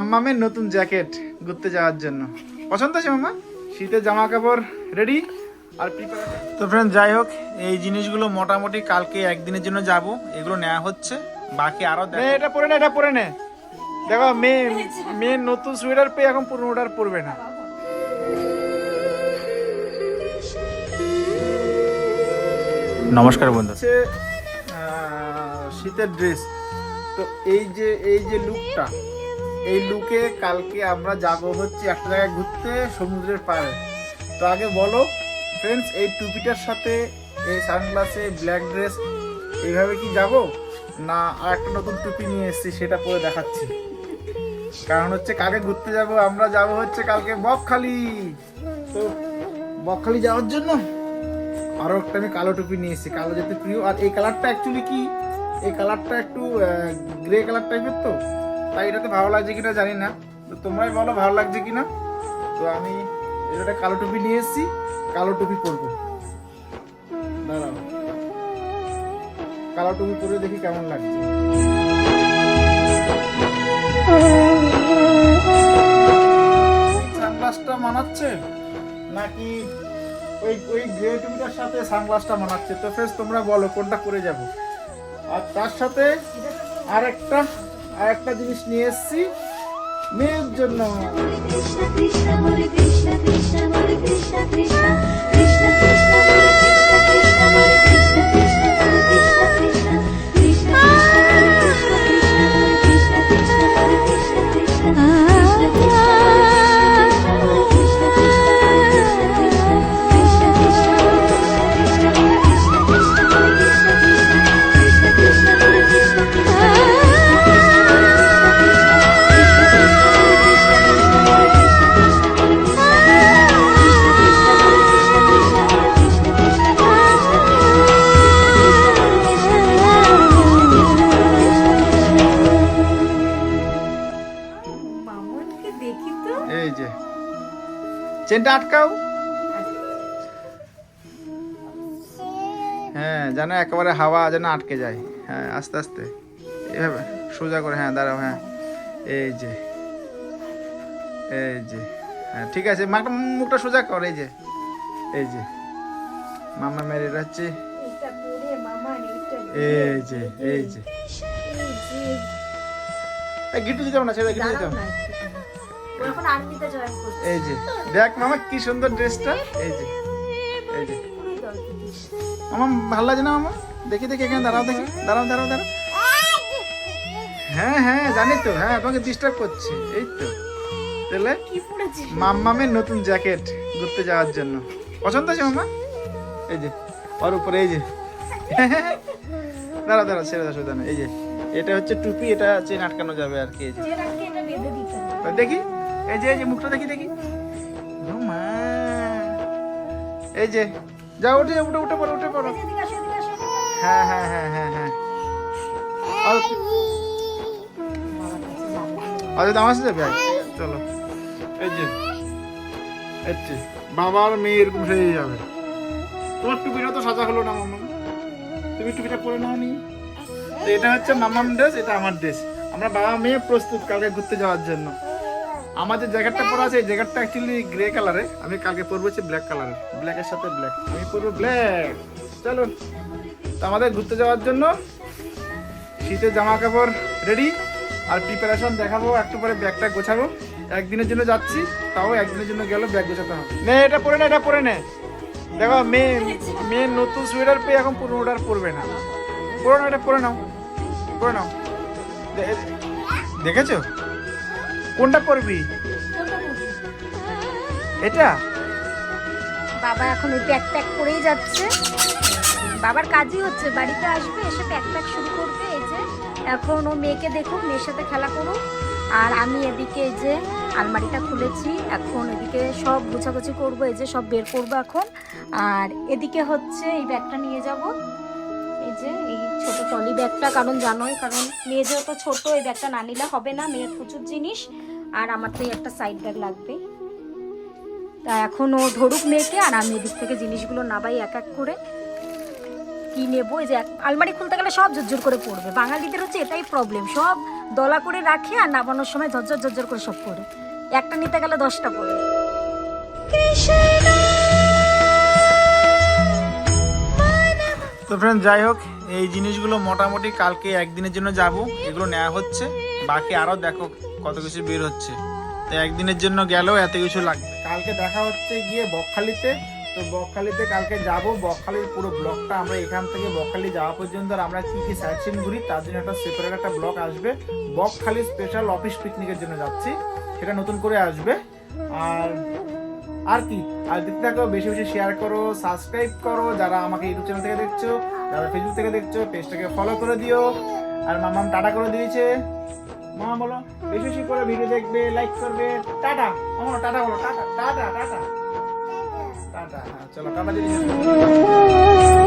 আম্মামের নতুন জ্যাকেট ঘুরতে যাওয়ার জন্য। পছন্দ আছে মামা শীতের জামা কাপড় রেডি আর তো ফ্রেন্ড যাই হোক এই জিনিসগুলো মোটামুটি কালকে একদিনের জন্য যাব। এগুলো নেওয়া হচ্ছে। বাকি আরও এটা পরে নে এটা পরে নে। দেখো মেয়ে মেয়ে নতুন সোয়েটার পেয়ে এখন পুরোনোটার পরবে না। নমস্কার বন্ধু। শীতের ড্রেস তো এই যে এই যে লুকটা এই লুকে কালকে আমরা যাব হচ্ছে একটা জায়গায় ঘুরতে সমুদ্রের পাড়ে। তো আগে বলো ফ্রেন্ডস এই টুপিটার সাথে, এই সানগ্লাসে ব্ল্যাক ড্রেস এইভাবে কি যাব? না, আর একটা নতুন টুপি নিয়ে এসেছি, সেটা পরে দেখাচ্ছি। কারণ হচ্ছে কালকে ঘুরতে যাব, আমরা যাব হচ্ছে কালকে বকখালি। তো বকখালি যাওয়ার জন্য আরও একটা আমি কালো টুপি নিয়ে এসেছি, কালো যেতে প্রিয়। আর এই কালারটা অ্যাকচুয়ালি কি? এই কালারটা একটু গ্রে কালার টাইপের তো? তাই এটাতে ভালো লাগছে কিনা জানি না। তো তোমরাই বলো ভালো লাগছে কিনা। তো আমি এটা কালো টুপি নিয়ে এসেছি, কালো টুপি পরবো। দাঁড়াও। কালো টুপি পরে দেখি কেমন লাগছে। সানগ্লাসটা মানাচ্ছে? নাকি ওই ওই গ্রে টুপিটার সাথে সানগ্লাসটা মানাচ্ছে? তো ফ্রেন্ডস তোমরা বলো, কোনটা করে যাব? আর তার সাথে আরেকটা আরেকটা জিনিস নিয়ে এসছি মেয়ের জন্য কৃষ্ণ Krishna চেনটা আটকাও। হ্যাঁ যেন একেবারে হাওয়া যেন আটকে যায়। হ্যাঁ আস্তে আস্তে। এভাবে, সোজা করে হ্যাঁ দাঁড়াও হ্যাঁ। এই যে এই যে হ্যাঁ ঠিক আছে, মাকে মুখটা সোজা কর, এই যে এই যে। মামা মেরে এইটা এই যে এই যে। এই গিট্টু দিতে হবে না ছেড়ে গিট্টু দিতে এই যে দেখ মামা কি সুন্দর ড্রেসটা এই যে এই যে। আমার ভালো লাগে না মামা? দেখি দেখি এখানে দাঁড়াও দেখি। দাঁড়াও দাঁড়াও দাঁড়াও। হ্যাঁ হ্যাঁ জানি তো। হ্যাঁ তোমাকে ডিস্টার্ব করছি। এই তো। তাহলে মাম্মামের নতুন জ্যাকেট ঘুরতে যাওয়ার জন্য। পছন্দ আছে মামা? এই যে ওর উপরে এই যে। দাঁড়া দাঁড়া ছেড়ে দাও সুদান এই যে। এটা হচ্ছে টুপি এটা চেন আটকানো যাবে আর কি দেখি। এই যে এই যে মুখটা দেখি দেখি। মা এই যে যাও উঠে উঠে উঠে পড়ো উঠে পড়ো। হ্যাঁ হ্যাঁ হ্যাঁ হ্যাঁ হ্যাঁ। আর দাম আসছে যাবে? চলো। এই যে এই যে বাবার মেয়ে এরকম সেজে যাবে। তোমার টুপিটা তো সাজা হলো না মামাম তুমি টুপিটা পরে নাও নি। এটা হচ্ছে মামাম ড্রেস এটা আমার ড্রেস আমরা বাবা মেয়ে প্রস্তুত কালকে ঘুরতে যাওয়ার জন্য। আমার যে জ্যাকেটটা পরা আছে জ্যাকেটটা অ্যাকচুয়ালি গ্রে কালারে আমি কালকে পরবো হচ্ছে ব্ল্যাক কালারের ব্ল্যাকের সাথে ব্ল্যাক আমি পরবো ব্ল্যাক চলো তো আমাদের ঘুরতে যাওয়ার জন্য শীতের জামা কাপড় রেডি আর প্রিপারেশন দেখাবো, একটু পরে ব্যাগটা গোছাবো। একদিনের জন্য যাচ্ছি, তাও একদিনের জন্য গেলে ব্যাগ গোছাতে হবে। নে, এটা পরে নে, এটা পরে নে। দেখো মেয়ে মেয়ে নতুন সোয়েটার পেয়ে এখন পুরোনোটার পরবে না। পুরোনো এটা পরে নাও। পরে নাও। দেখেছ? কোনটা পরবি? এটা? বাবা এখন ওই প্যাক প্যাক করেই যাচ্ছে। বাবার কাজই হচ্ছে, বাড়িতে আসবে, এসে প্যাক প্যাক শুরু করবে। এই যে, এখন ও মেয়েকে দেখুক, মেয়ের সাথে খেলা করুক। আর আমি এদিকে এই যে আলমারিটা খুলেছি, এখন এদিকে সব গোছাগুছি করব, এই যে সব বের করব এখন। আর এদিকে হচ্ছে এই ব্যাগটা নিয়ে যাব। এই যে, এই ছোট টলি ব্যাগটা কারণ জানোই, কারণ মেয়ে যেহেতু ছোট, এই ব্যাগটা না নিলে হবে না মেয়ের প্রচুর জিনিস, আর আমার তো একটা সাইড ব্যাগ লাগবে। তা এখন ও ধরুক মেয়েকে, আর আমি এদিক থেকে জিনিসগুলো নাবাই এক এক করে। কি নেব? এই যে আলমারি খুলতে গেলে সব ঝুরঝুর করে পড়বে। বাঙালিদের হচ্ছে এটাই প্রবলেম সব দলা করে রাখে আর নামানোর সময় ঝরঝর ঝরঝর করে সব পড়ে। একটা নিতে গেলে দশটা পড়ে। তো ফ্রেন্ড যাই হোক এই জিনিসগুলো মোটামুটি কালকে একদিনের জন্য যাব। এগুলো নেওয়া হচ্ছে। বাকি আরও দেখো কত কিছু বের হচ্ছে। তো একদিনের জন্য গেলেও এত কিছু লাগবে। কালকে দেখা হচ্ছে গিয়ে বকখালিতে। তো বকখালিতে কালকে যাব। বকখালির পুরো ব্লকটা আমরা এখান থেকে বকখালি যাওয়া পর্যন্ত আমরা কি কি সাইট সিন ঘুরি তার জন্য একটা সেপারেট একটা ব্লক আসবে। বকখালি স্পেশাল অফিস পিকনিকের জন্য যাচ্ছি। সেটা নতুন করে আসবে। আর আর কি? আর দেখতে থাকো, বেশি বেশি শেয়ার করো সাবস্ক্রাইব করো, যারা আমাকে ইউটিউব চ্যানেল থেকে দেখছ। যারা ফেসবুক থেকে দেখছ পেজটাকে ফলো করে দিও। আর মামাম টাটা করে দিয়েছে। মামা বলো, বেশি বেশি করে ভিডিও দেখবে লাইক করবে। টাটা মামা টাটা বলো, টাটা টাটা টাটা। টাটা হ্যাঁ চলো টাটা দিয়ে।